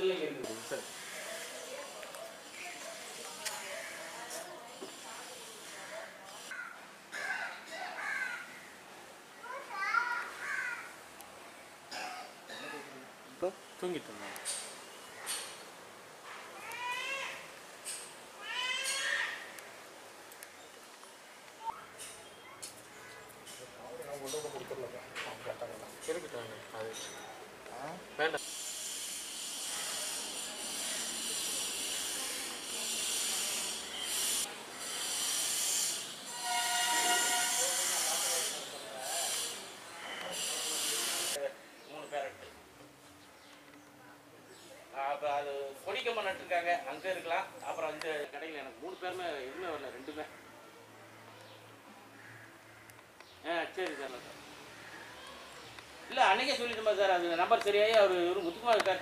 ஹாஸ்டல்ல இங்க இருக்குது சார் தூங்கிட்டு இருக்கட்டும் அது வேண்டாம் அப்போ அது கொடிக்கம்பம் நட்டுருக்காங்க அங்கே இருக்கலாம். அப்புறம் இந்த கடையில் எனக்கு மூணு பேருமே எதுவுமே வரல ரெண்டுமே. ஆ சரி சார். இல்லை அன்னைக்கே சொல்லிட்டோமா சார் அது நம்பர் சரியாகி அவர் இவரு முத்துக்குமார் இருக்கார்.